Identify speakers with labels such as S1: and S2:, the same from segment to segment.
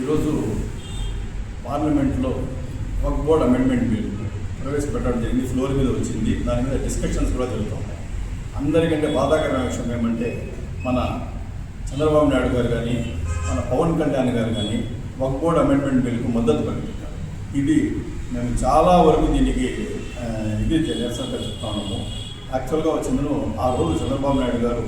S1: ఈరోజు పార్లమెంట్లో వక్ board amendment bill ప్రవేశపెట్టడం జరిగింది. ఫ్లోర్ మీద వచ్చింది. దాని మీద డిస్కషన్స్ కూడా జరుగుతున్నాయి. అందరికంటే బాధాకరమైన విషయం ఏమంటే మన చంద్రబాబు నాయుడు గారు కానీ మన పవన్ కళ్యాణ్ గారు కానీ వక్ బోర్డ్ అమెండ్మెంట్ బిల్కు మద్దతు పలికించారు. ఇది మేము చాలా వరకు దీనికి ఇది నిరసనగా చెప్తా ఉన్నాము. యాక్చువల్గా వచ్చిందను ఆ రోజు చంద్రబాబు నాయుడు గారు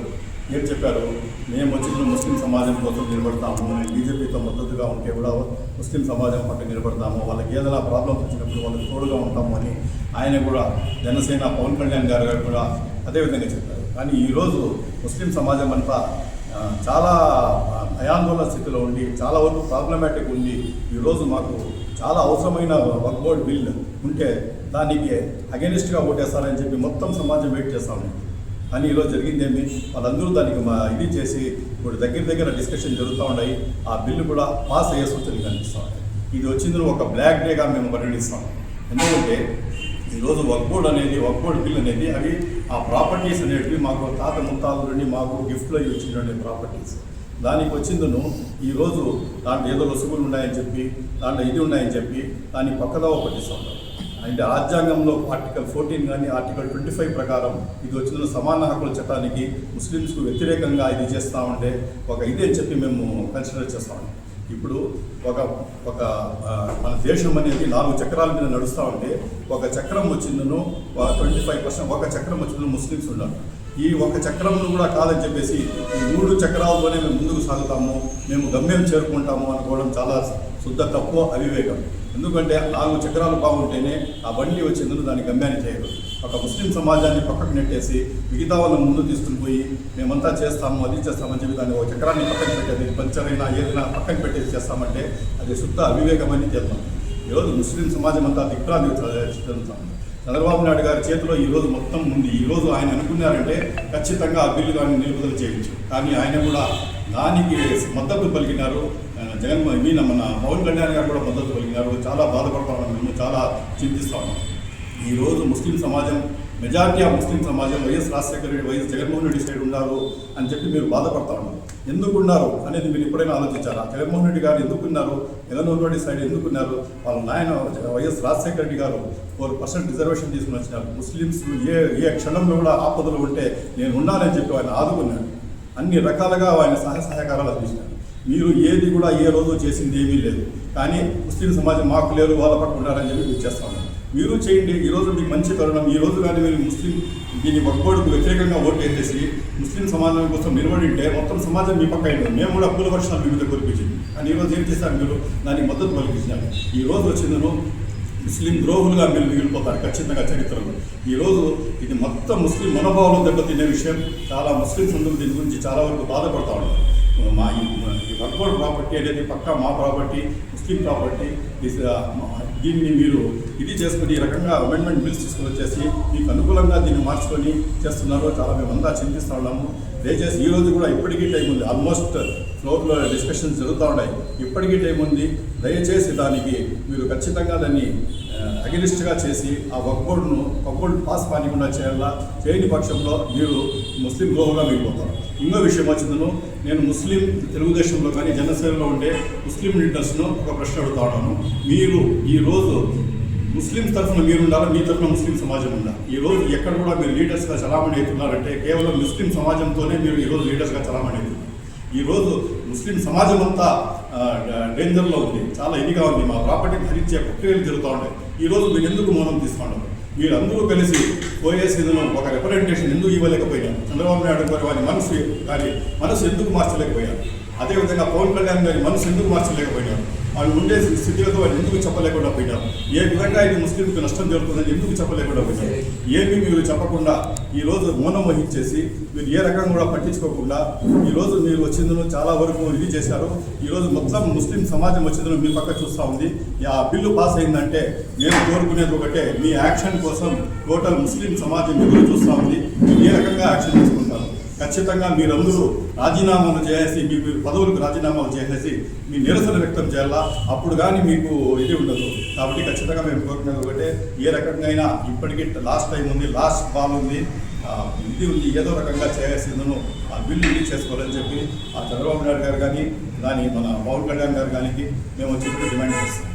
S1: మీరు చెప్పారు మేము వచ్చిన ముస్లిం సమాజం కోసం నిలబడతాము మేము బీజేపీతో మద్దతుగా ఉంటే కూడా ముస్లిం సమాజం పట్ల నిలబడతాము వాళ్ళకి ఏదైనా ప్రాబ్లమ్స్ వచ్చినప్పుడు వాళ్ళకి తోడుగా ఉంటాము అని ఆయన కూడా జనసేన పవన్ కళ్యాణ్ గారు గారు కూడా అదేవిధంగా చెప్పారు. కానీ ఈరోజు ముస్లిం సమాజం అంతా చాలా భయాందోళన స్థితిలో ఉండి చాలా వరకు ప్రాబ్లమాటిక్ ఉంది ఈరోజు మాకు చాలా అవసరమైన వర్క్ బోర్డ్ బిల్ ఉంటే దానికి అగెనిస్ట్గా ఓటేస్తారని చెప్పి మొత్తం సమాజం వెయిట్ చేస్తా ఉంది. కానీ ఈరోజు జరిగిందేమి వాళ్ళందరూ దానికి మా ఇది చేసి ఇప్పుడు దగ్గర దగ్గర డిస్కషన్ జరుగుతూ ఉన్నాయి. ఆ బిల్లు కూడా పాస్ అయ్యే సూచనలు కనిపిస్తూ ఉన్నాయి. ఇది వచ్చింది ఒక బ్లాక్ డేగా మేము పరిగణిస్తాం. ఎందుకంటే ఈరోజు వర్క్ బోర్డ్ అనేది వర్క్ బోర్డ్ బిల్ అనేది అవి ఆ ప్రాపర్టీస్ అనేటివి మాకు తాత ముత్తాల నుండి మాకు గిఫ్ట్లో ఇచ్చినటువంటి ప్రాపర్టీస్ దానికి వచ్చిందను ఈరోజు దాంట్లో ఏదో లొసుగులు ఉన్నాయని చెప్పి దాంట్లో ఇది ఉన్నాయని చెప్పి దాన్ని పక్కదోవ ఒకటి సొంతం అంటే రాజ్యాంగంలో ఆర్టికల్ ఫోర్టీన్ కానీ ఆర్టికల్ ట్వంటీ ఫైవ్ ప్రకారం ఇది వచ్చిన సమాన హక్కుల చట్టానికి ముస్లిమ్స్కు వ్యతిరేకంగా ఇది చేస్తూ ఉంటే ఒక ఇది అని చెప్పి మేము కన్సిడర్ చేస్తా ఇప్పుడు ఒక ఒక మన దేశం అనేది నాలుగు చక్రాల మీద నడుస్తూ ఉంటే ఒక చక్రం వచ్చిందను ట్వంటీ ఫైవ్ పర్సెంట్ ఒక చక్రం వచ్చిందను ముస్లిమ్స్ ఉన్నారు ఈ ఒక చక్రంను కూడా కాదని చెప్పేసి ఈ మూడు చక్రాలతోనే మేము ముందుకు సాగుతాము మేము గమ్యం చేరుకుంటాము అనుకోవడం చాలా శుద్ధ తప్పు అవివేకం. ఎందుకంటే నాలుగు చక్రాలు బాగుంటేనే ఆ బండి వచ్చిందని దాని గమ్యాన్ని చేయరు ఒక ముస్లిం సమాజాన్ని పక్కకు నెట్టేసి మిగతా వాళ్ళని ముందు తీసుకుని పోయి మేమంతా చేస్తాము అది చేస్తామని చెప్పి దాన్ని ఒక చక్రాన్ని పక్కన పెట్టేది పంచర్ అయినా ఏదైనా పక్కన పెట్టేసి చేస్తామంటే అది శుద్ధ అవివేకం అని ఈరోజు ముస్లిం సమాజం అంతా దిగ్భ్రాంతి చెందుతాం. చంద్రబాబు నాయుడు గారి చేతిలో ఈరోజు మొత్తం ఉంది. ఈరోజు ఆయన అనుకున్నారంటే ఖచ్చితంగా ఆ బిల్లు కానీ నిలుపుదల చేయొచ్చు కానీ ఆయన కూడా దానికి మద్దతు పలికినారు. జగన్ మీన మన పవన్ కళ్యాణ్ గారు కూడా మద్దతు పలికినారు. చాలా బాధపడతా ఉన్నాం మేము చాలా చింతిస్తా ఉన్నాం. ఈరోజు ముస్లిం సమాజం మెజారిటీ ఆ ముస్లిం సమాజం Y S Rajasekhara Reddy Y S Jaganmohan Reddy side ఉన్నారు అని చెప్పి మీరు బాధపడతా ఉన్నారు ఎందుకున్నారు అనేది మీరు ఎప్పుడైనా ఆలోచించారా? జగన్మోహన్ రెడ్డి గారు ఎందుకున్నారు జగన్మోహన్ రెడ్డి సైడ్ ఎందుకున్నారు వాళ్ళ నాయన వైఎస్ రాజశేఖర రెడ్డి గారు ఫోర్ పర్సెంట్ రిజర్వేషన్ తీసుకుని వచ్చినారు. ముస్లిమ్స్ ఏ ఏ క్షణంలో కూడా ఆపదలు ఉంటే నేను ఉన్నానని చెప్పి ఆయన ఆదుకున్నాడు. అన్ని రకాలుగా ఆయన సహాయ సహకారాలు అందించినారు మీరు ఏది కూడా ఏ రోజు చేసింది ఏమీ లేదు. కానీ ముస్లిం సమాజం మాకు లేరు వాళ్ళ పట్టుకుంటారని చెప్పి మీరు చేస్తా ఉన్నారు. మీరు చేయండి ఈ రోజు మీకు మంచి తరుణం ఈ రోజు కానీ మీరు ముస్లిం దీని ఒక్కోడికి వ్యతిరేకంగా ఓటు వేసేసి ముస్లిం సమాజం కోసం నిలబడి ఉంటే మొత్తం సమాజం మీ పక్క అయింది. మేము కూడా అప్పుల వర్షాలు మీ మీద కురిపించింది. కానీ ఈరోజు రోజు ఏం చేశారు మీరు? దానికి మద్దతు పలికించినారు. ఈ రోజు వచ్చిందను ముస్లిం ద్రోహులుగా మీరు మిగిలిపోతారు ఖచ్చితంగా చరిత్రలో. ఈరోజు ఇది మొత్తం ముస్లిం మనోభావాలు దెబ్బతినే విషయం. చాలా ముస్లిం సందులు దీని గురించి చాలా వరకు బాధపడతా ఉంటారు మా ఈ వర్గోడ్ ప్రాపర్టీ అనేది పక్కా మా ప్రాపర్టీ ముస్లిం ప్రాపర్టీ దీన్ని మీరు ఇది చేసుకుని ఈ రకంగా అమెండ్మెంట్ బిల్స్ తీసుకుని వచ్చేసి మీకు అనుకూలంగా దీన్ని మార్చుకొని చేస్తున్నారు. చాలా మేమంతా చింతిస్తూ ఉన్నాము. దయచేసి ఈ రోజు కూడా ఇప్పటికీ టైం ఉంది. ఆల్మోస్ట్ ఫ్లోర్లో డిస్కషన్స్ జరుగుతూ ఉన్నాయి. ఇప్పటికీ టైం ఉంది. దయచేసి దానికి మీరు ఖచ్చితంగా దాన్ని అగెనిస్ట్గా చేసి ఆ వక్బోర్డును వక్బోర్డు పాస్ కానికుండా చేయాలా? చేయని పక్షంలో మీరు ముస్లిం ద్రోహంగా మిగిలిపోతారు. ఇంకో విషయం వచ్చిందను నేను ముస్లిం తెలుగుదేశంలో కానీ జనసేనలో ఉండే ముస్లిం లీడర్స్ను ఒక ప్రశ్న అడుగుతా ఉన్నాను. మీరు ఈ రోజు ముస్లిం తరఫున మీరు ఉండాలా మీ తరఫున ముస్లిం సమాజం ఉందా? ఈ రోజు ఎక్కడ కూడా మీరు లీడర్స్గా చలామణి అవుతున్నారంటే కేవలం ముస్లిం సమాజంతోనే మీరు ఈరోజు లీడర్స్గా చలామణి అవుతున్నారు. ఈ రోజు ముస్లిం సమాజం అంతా డేంజర్లో ఉంది. చాలా ఇదిగా ఉంది. మా ప్రాపర్టీని హరించే ప్రక్రియలు జరుగుతూ ఉంటాయి ఈ రోజు మీరు ఎందుకు మౌనం తీసుకోండి? మీరందరూ కలిసి పోయేసేదను ఒక రిప్రజెంటేషన్ ఎందుకు ఇవ్వలేకపోయినా? చంద్రబాబు నాయుడు గారు వారి మనసు కానీ మనసు ఎందుకు మార్చలేకపోయారు? అదేవిధంగా పవన్ కళ్యాణ్ గారి మనసు ఎందుకు మార్చలేకపోయినారు? వాళ్ళు ఉండే స్థితిగతులు వాళ్ళు ఎందుకు చెప్పలేకుండా పోయినారు? ఏ విధంగా ఇది ముస్లింకి నష్టం జరుగుతుందని ఎందుకు చెప్పలేకుండా పోయినారు? ఏమీ మీరు చెప్పకుండా ఈరోజు మౌనం వహించేసి మీరు ఏ రకంగా కూడా పట్టించుకోకుండా ఈరోజు మీరు వచ్చిందను చాలా వరకు ఇది చేశారు. ఈరోజు మొత్తం ముస్లిం సమాజం వచ్చిందని మీ పక్క చూస్తూ ఉంది. ఆ బిల్లు పాస్ అయిందంటే నేను కోరుకునేది ఒకటే మీ యాక్షన్ కోసం టోటల్ ముస్లిం సమాజం ఎదురు చూస్తూ ఉంది. ఏ రకంగా యాక్షన్ తీసుకుంటారు? ఖచ్చితంగా మీరందరూ రాజీనామాలు చేసేసి మీ పదవులకు రాజీనామాలు చేసేసి మీ నిరసన వ్యక్తం చేయాలా? అప్పుడు కానీ మీకు ఇది ఉండదు. కాబట్టి ఖచ్చితంగా మేము కోరుకునేది ఒకటే ఏ రకంగా అయినా ఇప్పటికీ లాస్ట్ టైం ఉంది లాస్ట్ బాల్ ఉంది. ఇది ఉంది ఏదో రకంగా చేయాల్సిందను ఆ బిల్లు ఇది చేసుకోవాలని చెప్పి ఆ చంద్రబాబు నాయుడు గారు కానీ దాని మన పవన్ కళ్యాణ్ గారు కానీ మేము వచ్చి డిమాండ్ చేస్తాం.